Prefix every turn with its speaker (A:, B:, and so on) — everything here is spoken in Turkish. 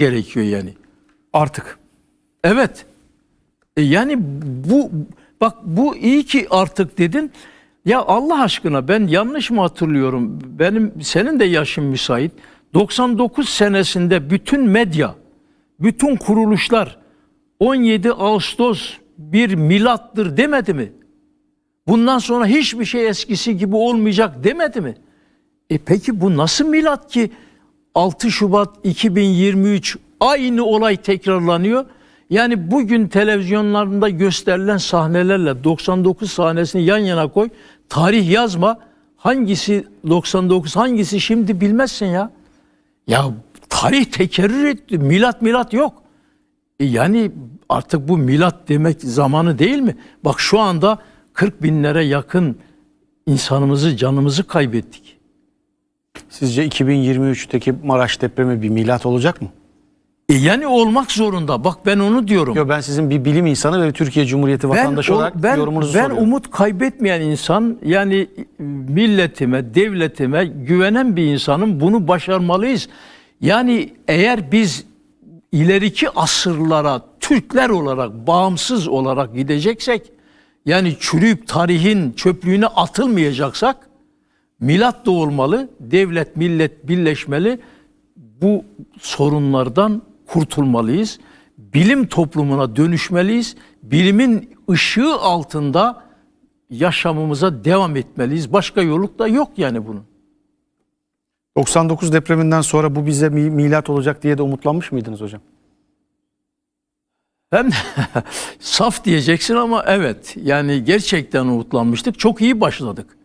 A: gerekiyor yani.
B: Artık.
A: Evet. E yani bu bak bu iyi ki artık dedin. Ya Allah aşkına ben yanlış mı hatırlıyorum? Benim senin de yaşın müsait. 99 senesinde bütün medya, bütün kuruluşlar 17 Ağustos bir milattır demedi mi? Bundan sonra hiçbir şey eskisi gibi olmayacak demedi mi? E peki bu nasıl milat ki 6 Şubat 2023 aynı olay tekrarlanıyor? Yani bugün televizyonlarında gösterilen sahnelerle 99 sahnesini yan yana koy. Tarih yazma. Hangisi 99 hangisi şimdi bilmezsin ya. Ya tarih tekerrür etti. Milat milat yok. E yani artık bu milat demek zamanı değil mi? Bak şu anda 40 binlere yakın insanımızı, canımızı kaybettik.
B: Sizce 2023'teki Maraş depremi bir milat olacak mı?
A: E yani olmak zorunda. Bak ben onu diyorum.
B: Yok ben sizin bir bilim insanı ve Türkiye Cumhuriyeti vatandaşı
A: o-
B: olarak
A: ben,
B: yorumunuzu
A: ben
B: soruyorum.
A: umut kaybetmeyen insan yani milletime, devletime güvenen bir insanım. Bunu başarmalıyız. Yani eğer biz ileriki asırlara Türkler olarak bağımsız olarak gideceksek yani çürüyüp tarihin çöplüğüne atılmayacaksak milat da olmalı, devlet millet birleşmeli. Bu sorunlardan kurtulmalıyız. Bilim toplumuna dönüşmeliyiz. Bilimin ışığı altında yaşamımıza devam etmeliyiz. Başka yolu da yok yani bunun.
B: 99 depreminden sonra bu bize mi- milat olacak diye de umutlanmış mıydınız hocam?
A: Hem saf diyeceksin ama evet yani gerçekten umutlanmıştık. Çok iyi başladık.